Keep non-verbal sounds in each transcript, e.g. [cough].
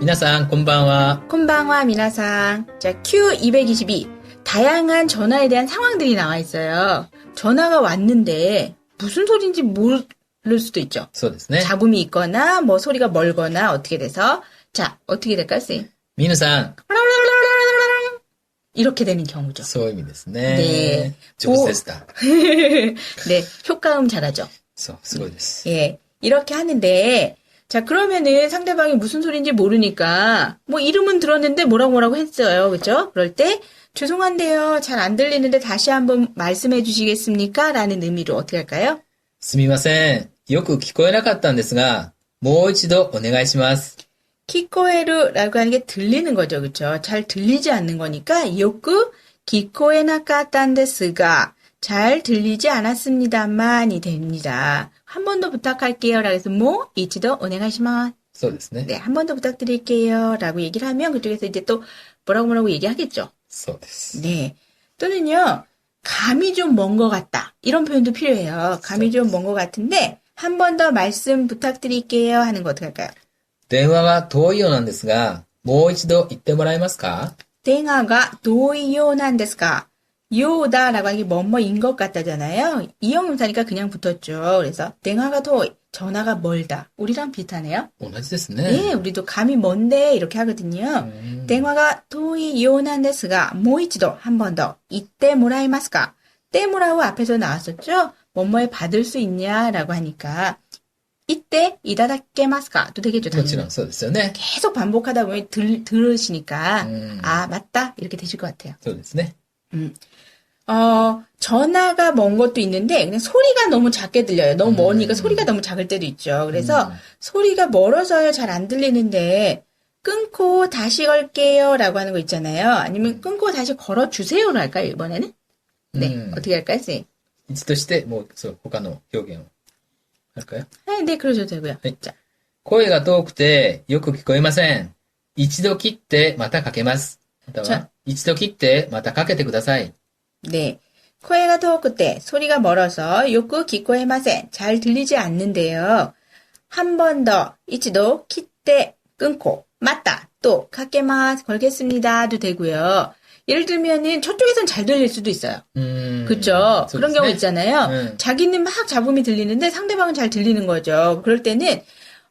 미나상 곤방와 곤방와 미나상. 자 Q222 다양한 전화에 대한 상황들이 나와 있어요. 전화가 왔는데 무슨 소리인지 모를 수도 있죠. 네. 잡음이 있거나 뭐 소리가 멀거나 어떻게 돼서. 자 어떻게 될까요, 쌤? 미나상. 이렇게 되는 경우죠. そういう意味ですね。ね上手でした。 [laughs] 네, 효과음 잘하죠. そう、すごいです。 예, 이렇게 하는데, 자, 그러면은 상대방이 무슨 소리인지 모르니까, 뭐 이름은 들었는데 뭐라고 뭐라고 했어요. 그죠? 그럴 때, 죄송한데요. 잘 안 들리는데 다시 한번 말씀해 주시겠습니까? 라는 의미로 어떻게 할까요? すみません。よく聞こえなかったんですが、もう一度お願いします。 키코에루라고 하는 게 들리는 거죠. 그렇죠? 잘 들리지 않는 거니까 요크 기코에나까딴데스가 잘 들리지 않았습니다만이 됩니다. 한 번 더 부탁할게요. 라고 해서 뭐 이치도 오네가시마. 네, 한 번 더 부탁드릴게요. 라고 얘기를 하면 그쪽에서 이제 또 뭐라고 뭐라고 얘기하겠죠. 네. 또는요. 감이 좀 먼 것 같다. 이런 표현도 필요해요. 감이 좀 먼 것 같은데 한 번 더 말씀 부탁드릴게요 하는 거 어떻게 할까요? 電話が遠いようなんですが、もう一度言ってもらえますか 땡아가 도이요난데스가 요다라고 하기 뭐뭐인 것 같다잖아요. 이형용사니까 그냥 붙었죠. 그래서 땡아가 도이 전화가 멀다. 우리랑 비슷하네요. 同じです네, ね。 우리도 감이 먼데 이렇게 하거든요. うん 電話が遠いようなんですが、もう一度한 번 더 이때 뭐라이마스까? 때뭐라고 앞에서 나왔었죠? 뭐뭐에 받을 수 있냐라고 하니까 이때 이다다케마스까? 도 되겠죠. もち 당연히. ろんそうですよね。 계속 반복하다 보면 들, 들으시니까 うん 아 맞다 이렇게 되실 것 같아요. そうですね。 어 전화가 먼 것도 있는데 그냥 소리가 너무 작게 들려요. 너무 음. 머니까 소리가 너무 작을 때도 있죠. 그래서 うん 소리가 멀어서요 잘 안 들리는데 끊고 다시 걸게요라고 하는 거 있잖아요. 아니면 끊고 다시 걸어 주세요로 할까요 이번에는? 네 음. 어떻게 할까요, 쌤? 一として、もう、そう、他の表現を。 할까요 네, 네 그러셔도 되고요. 네. 자 声が遠くてよく聞こえません。一度切ってまたかけます。またじゃは、一度切ってまたかけてください。 네. 코에가 더웠을 때 소리가 멀어서 요크 기코에마센 잘 들리지 않는데요. 한 번 더 이치도 키때 끊고 맞다 또 카케마 걸겠습니다도 되고요. 예를 들면은 저쪽에선 잘 들릴 수도 있어요. う 그렇죠. 그런 경우 있잖아요. 네. 자기는 막 잡음이 들리는데 상대방은 잘 들리는 거죠. 그럴 때는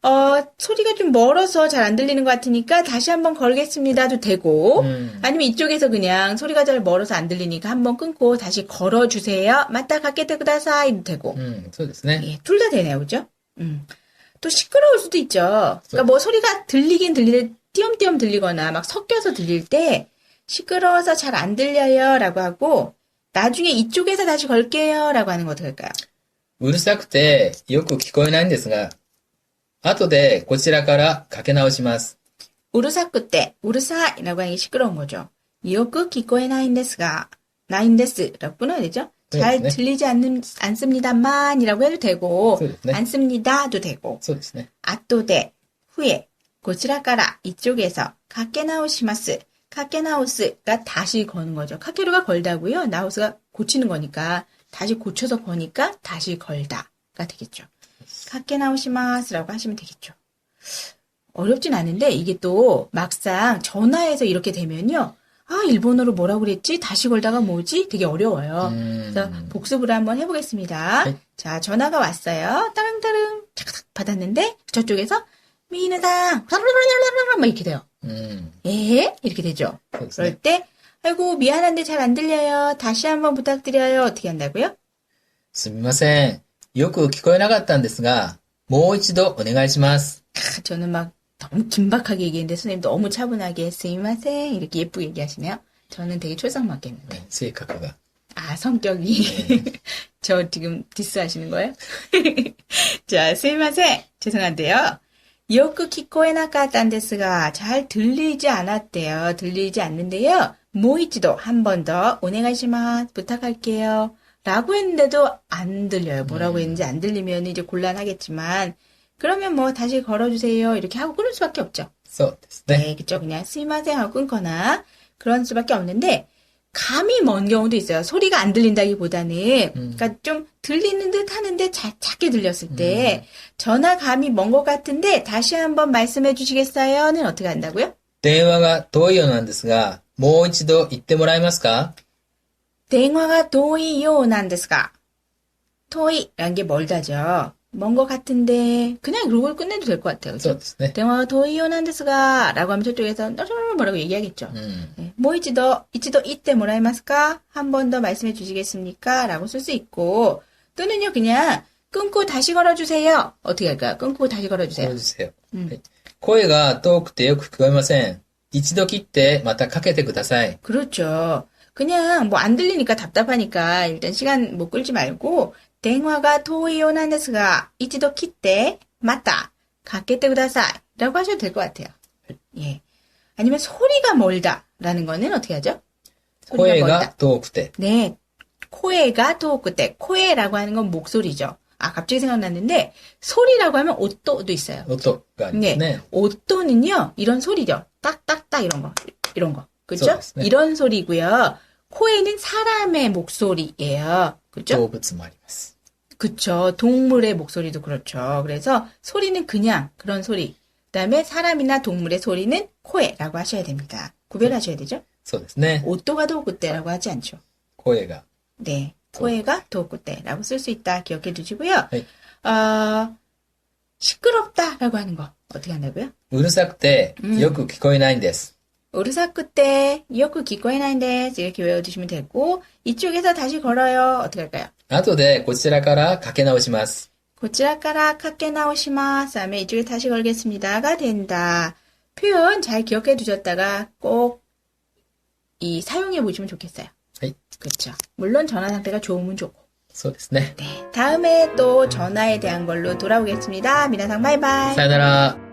어, 소리가 좀 멀어서 잘 안 들리는 것 같으니까 다시 한번 걸겠습니다도 되고, 음. 아니면 이쪽에서 그냥 소리가 잘 멀어서 안 들리니까 한번 끊고 다시 걸어주세요. 맞다, 갖게 되고 다사이도 되고. 음, 네 예, 둘다 되네요, 그죠? 음. 또 시끄러울 수도 있죠. 그러니까 뭐 소리가 들리긴 들리는데, 띄엄띄엄 들리거나 막 섞여서 들릴 때, 시끄러워서 잘 안 들려요 라고 하고, 나중에 이쪽에서 다시 걸게요 라고 하는 거 어떻게 할까요? うるさくてよく聞こえないんですが、後でこちらからかけ直します。 우르사쿠 때 우르사이라고 하는 게 시끄러운 거죠. 요크 기코에 나인데스가 나인데스라고 끊어야 되죠. 잘 네, 네. 들리지 않는 않습니다만이라고 해도 되고 そうですね。 않습니다도 되고 そうですね。 아또데 후에 고치라까라 이쪽에서 카케나우시마스 카케나우스가 다시 거는 거죠. 카케루가 걸다고요. 나우스가 고치는 거니까 다시 고쳐서 거니까 다시 걸다가 되겠죠. 카케나우시마스라고 하시면 되겠죠. 어렵진 않은데 이게 또 막상 전화해서 이렇게 되면요. 아, 일본어로 뭐라고 그랬지? 다시 걸다가 뭐지? 되게 어려워요. うーん 그래서 복습을 한번 해보겠습니다. 네. 자, 전화가 왔어요. 따릉따릉 차크닥 받았는데 저쪽에서 미인상 막 이렇게 돼요. うん。 예? 이렇게 되죠. そうです 그럴 ね。 때 아이고 미안한데 잘 안 들려요. 다시 한번 부탁드려요. 어떻게 한다고요? すみません。よく聞こえなかったんですが、もう一度お願いします。 아, 저는 막 너무 긴박하게 얘기했는데 선생님 너무 차분하게 스미마생 이렇게 예쁘게 얘기하시네요. 저는 되게 촐싹맞겠는데. ね性格が。 아, 성격이. [laughs] 저 지금 디스하시는 거예요? [laughs] 자, 스미마세. 죄송한데요. 요크 키코에나까딴데스가 잘 들리지 않았대요. 들리지 않는데요. 모이치도 한 번 더 오네가시마 부탁할게요. 라고 했는데도 안 들려요. 뭐라고 음. 했는지 안 들리면 이제 곤란하겠지만 그러면 뭐 다시 걸어주세요. 이렇게 하고 끊을 수밖에 없죠. そうですね。 네, 그쵸. 그냥 스미마생 하고 끊거나 그런 수밖에 없는데 감이 먼 경우도 있어요. 소리가 안 들린다기보다는, 음. 그러니까 좀 들리는 듯 하는데 자, 작게 들렸을 때, 전화 감이 먼 것 같은데 다시 한번 말씀해 주시겠어요?는 어떻게 한다고요? 電話が遠いようなんですが、もう一度言ってもらえますか 대화가 도이요 난데스가. 토이라는 게 멀다죠. 먼 것 같은데, 그냥 그걸 끝내도 될 것 같아요. そう 그죠? ですね。 대화가 도이요 난데스가. 라고 하면 저쪽에서 뭐라고 얘기하겠죠. うん。 네. 뭐 이치도 이치도 이때 뭐라 해마스까? 한 번 더 말씀해 주시겠습니까? 라고 쓸 수 있고 또는요 그냥 끊고 다시 걸어주세요. 어떻게 할까요? 끊고 다시 そう 걸어주세요. ですよ。うんはい声が遠くてよく聞こえません。一度切ってまたかけてください。 그렇죠. 그냥 뭐 안 들리니까 답답하니까 일단 시간 못 끌지 말고 대화가 토이오난데스가 이치도 키때 맞다. 갖게て ください. 라고 하셔도 될 것 같아요. 예. 아니면 소리가 멀다라는 거는 어떻게 하죠? 소리가 声 멀다. が遠くて。 네. 코에가 토크 때 코에라고 하는 건 목소리죠. 아, 갑자기 생각났는데 소리라고 하면 오또도 있어요. 音がありますね。 오또는요. 이런 소리죠. 딱딱딱 이런 거. 이런 거. 그죠?そうですね 이런 소리고요. 코에는 사람의 목소리예요. 動 그죠? 物もあります。 그쵸. 동물의 목소리도 그렇죠. 그래서 소리는 그냥 그런 소리. 그다음에 사람이나 동물의 소리는 코에라고 하셔야 됩니다. 구별하셔야 되죠? そうですね。 오또가 토크 때라고 하지 않죠. 声が。 네. 코에가 도구때라고 쓸 수 있다. 기억해 두시고요. 네. 어, 시끄럽다라고 하는 거 어떻게 한다고요? うるさくてよく聞こえないんです。 오르사쿠 때 요크 기꺼이나인데 이렇게 외워두시면 되고 이쪽에서 다시 걸어요. 어떻게 할까요? 後でこちらからかけ直します。 고치라까라 카케 나오시마스 하면 이쪽에 다시 걸겠습니다가 된다. 표현 잘 기억해 두셨다가 꼭 이 사용해 보시면 좋겠어요. 네. 그렇죠. 물론 전화 상태가 좋으면 좋고. そうですね。 네. 다음에 또 전화에 대한 걸로 돌아오겠습니다. 미나상 바이바이. さよなら。